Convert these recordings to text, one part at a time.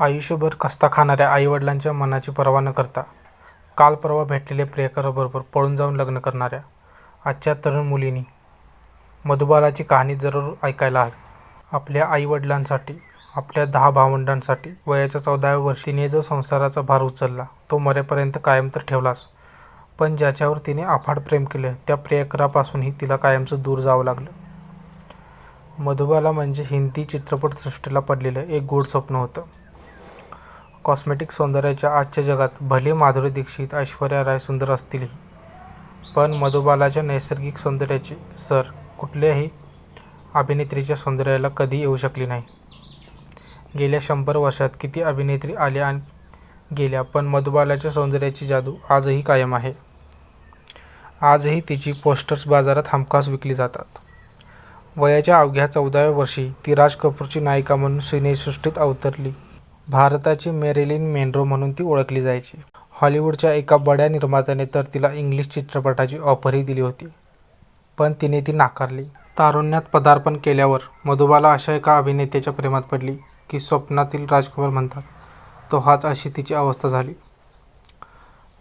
आयुष्यभर कस्ता खाणाऱ्या आईवडिलांच्या मनाची पर्वा न करता काल परवा भेटलेल्या प्रियकराबरोबर पळून जाऊन लग्न करणाऱ्या आजच्या तरुण मुलींनी मधुबालाची कहाणी जरूर ऐकायला हवी. आपल्या आईवडिलांसाठी आपल्या दहा भावंडांसाठी वयाच्या चौदाव्या वर्षीने जो संसाराचा भार उचलला तो मरेपर्यंत कायम तर ठेवलाच. पण ज्याच्यावर तिने अफाट प्रेम केलं त्या प्रियकरापासूनही तिला कायमचं दूर जावं लागलं. मधुबाला म्हणजे हिंदी चित्रपटसृष्टीला पडलेलं एक गूढ स्वप्न होतं. कॉस्मेटिक सौंदर्याच्या आजच्या जगात भले माधुरी दीक्षित ऐश्वर्या राय सुंदर असतीलही पण मधुबालाच्या नैसर्गिक सौंदर्याची सर कुठल्याही अभिनेत्रीच्या सौंदर्याला कधी येऊ शकली नाही. गेल्या शंभर वर्षात किती अभिनेत्री आल्या आणि गेल्या पण मधुबालाच्या सौंदर्याची जादू आजही कायम आहे. आजही तिची पोस्टर्स बाजारात हमखास विकली जातात. वयाच्या अवघ्या चौदाव्या वर्षी ती राज कपूरची नायिका म्हणून सिनेसृष्टीत अवतरली. भारताची मेरिलिन मेनरो म्हणून ती ओळखली जायची. हॉलिवूडच्या एका बड्या निर्मात्याने तर तिला इंग्लिश चित्रपटाची ऑफरही दिली होती पण तिने ती नाकारली. तारुण्यात पदार्पण केल्यावर मधुबाला अशा एका अभिनेत्याच्या प्रेमात पडली की स्वप्नातील राजकुमार म्हणतात तो हाच अशी तिची अवस्था झाली.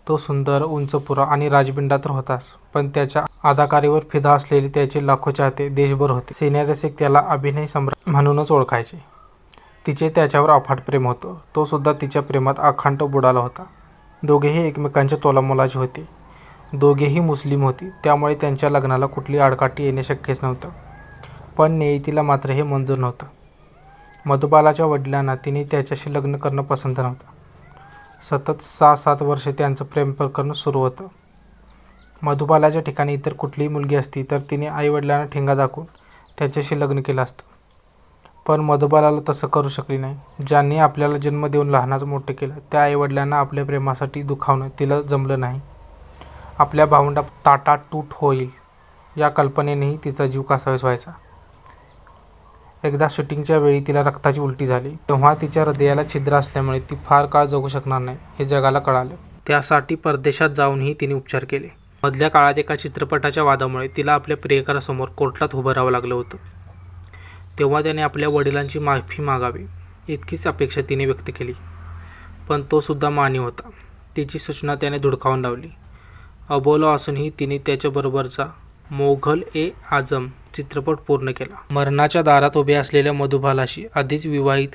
तो सुंदर उंचपुरा आणि राजबिंडा तर होताच पण त्याच्या अदाकारीवर फिदा असलेले त्याचे लाखो चाहते देशभर होते. सिनेरसिक त्याला अभिनय सम्राट म्हणूनच ओळखायचे. तिचे त्याच्यावर अफाट प्रेम होतं. तो सुद्धा तिच्या प्रेमात अखंड बुडाला होता. दोघेही एकमेकांच्या तोलामोलाचे होते. दोघेही मुस्लिम होती. त्यामुळे त्यांच्या लग्नाला कुठली आडकाठी येणे शक्यच नव्हतं. पण नियतीला मात्र हे मंजूर नव्हतं. मधुबालाच्या वडिलांना तिने त्याच्याशी लग्न करणं पसंत नव्हतं. सतत सहा सात वर्षे त्यांचं प्रेम प्रकरण सुरू होतं. मधुबालाच्या ठिकाणी इतर कुठलीही मुलगी असती तर तिने आईवडिलांना ठेंगा दाखवून त्याच्याशी लग्न केलं असतं. पण मधुबालाला तसं करू शकली नाही. ज्यांनी आपल्याला जन्म देऊन लहानाचं मोठं केलं त्या आईवडिलांना आपल्या प्रेमासाठी दुखावणं तिला जमलं नाही. आपल्या भावंडा ताटातूट होईल या कल्पनेनेही तिचा जीव कासावीस व्हायचा. एकदा शूटिंगच्या वेळी तिला रक्ताची उलटी झाली. तेव्हा तिच्या हृदयाला छिद्र असल्यामुळे ती फार काळ जगू शकणार नाही हे जगाला कळालं. त्यासाठी परदेशात जाऊनही तिने उपचार केले. मधल्या काळात एका चित्रपटाच्या वादामुळे तिला आपल्या प्रियकरासमोर कोर्टात उभं राहावं लागलं होतं. तेव्हा त्याने आपल्या वडिलांची माफी मागावी इतकीच अपेक्षा तिने व्यक्त केली. पण तो सुद्धा मान्य होता. तिची सूचना त्याने धुडकावून लावली. अबोला असूनही तिने त्याच्याबरोबरचा मोघल ए आझम चित्रपट पूर्ण केला. मरणाच्या दारात उभे असलेल्या मधुबालाशी आधीच विवाहित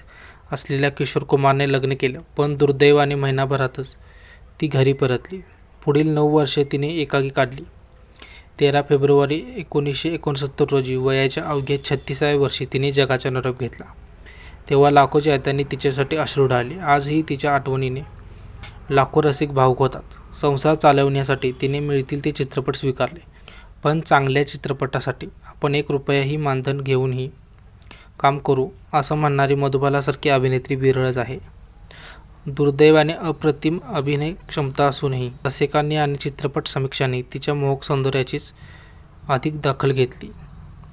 असलेल्या किशोर कुमारने लग्न केलं पण दुर्दैवाने महिनाभरातच ती घरी परतली. पुढील नऊ वर्षे तिने एकाकी काढली. तेरा फेब्रुवारी एकोणीसशे एकोणसत्तर रोजी वयाच्या अवघ्या छत्तीसाव्या वर्षी तिने जगाचा निरोप घेतला. तेव्हा लाखो चाहत्यांनी तिच्यासाठी अश्रू ढाळले. आजही तिच्या आठवणीने लाखो रसिक भावुक होतात. संसार चालवण्यासाठी तिने मिळतील ते चित्रपट स्वीकारले. पण चांगल्या चित्रपटासाठी आपण एक रुपयाही मानधन घेऊनही काम करू असं म्हणणारी मधुबालासारखी अभिनेत्री विरळच आहे. दुर्दैवाने अप्रतिम अभिनय क्षमता असूनही रसिकांनी आणि चित्रपट समीक्षांनी तिच्या मोहक सौंदर्याचीच अधिक दखल घेतली.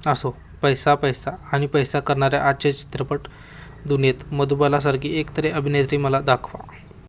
असो पैसा पैसा आणि पैसा करणाऱ्या आजच्या चित्रपट दुनियेत मधुबालासारखी एकतरी अभिनेत्री मला दाखवा.